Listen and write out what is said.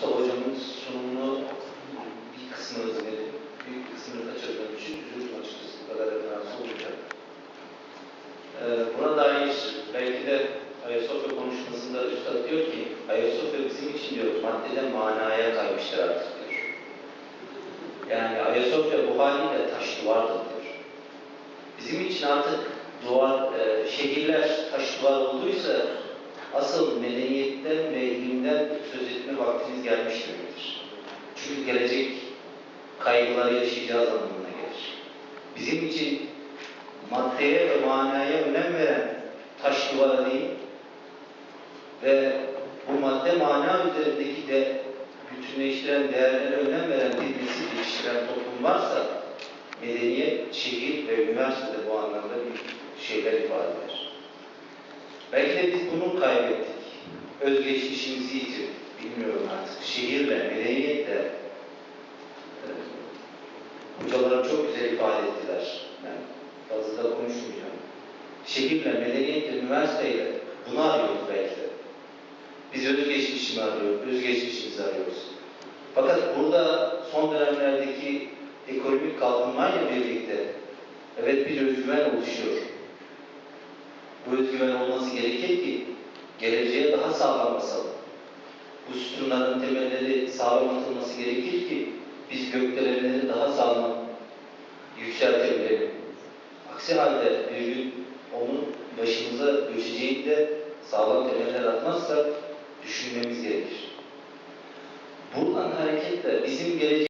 Mustafa Hocam'ın sunumunu bir kısmını izledim, bir kısmını kaçırdığım için üzüldüm açıkçası bu kadar referans olunca. Ee, buna dair belki de Ayasofya konuşmasında Üstad diyor ki, Ayasofya bizim için diyor maddeden manaya kaymıştır artık diyor. Yani Ayasofya bu haliyle taş duvardır diyor. Bizim için artık duvar, e, şehirler taş duvar olduysa asıl medeniyetten ve ilimden söz etme vaktimiz gelmiş demektir. Çünkü gelecek kaygıları yaşayacağız anlamına gelir. Bizim için maddeye ve manaya önem veren taş duvara değil ve bu madde mana üzerindeki de bütünleştiren değerlere önem veren bir nesil yetiştiren toplum varsa medeniyet, şehir ve üniversitede bu anlamda bir şeyler ifade eder. Belki de biz bunu kaybettik. Özgeçmişimizi yitirdik. Bilmiyorum artık. Şehirle, medeniyetle e, hocalarım çok güzel ifade ettiler. Ben fazla da konuşmayacağım. Şehirle, medeniyetle, üniversiteyle bunu arıyoruz belki de. Biz özgeçmişimi arıyoruz, özgeçmişimizi arıyoruz. Fakat burada son dönemlerdeki ekonomik kalkınmayla birlikte evet bir özgüven oluşuyor. Bu özgüven olması gerekir ki geleceğe daha sağlam basalım. Bu sütunların temelleri sağlam atılması gerekir ki biz gökdelenleri daha sağlam yükseltebilelim. Aksi halde bir gün onun başımıza göçeceği de sağlam temeller atmazsak düşünmemiz gerekir. Buradan hareketle bizim gelecek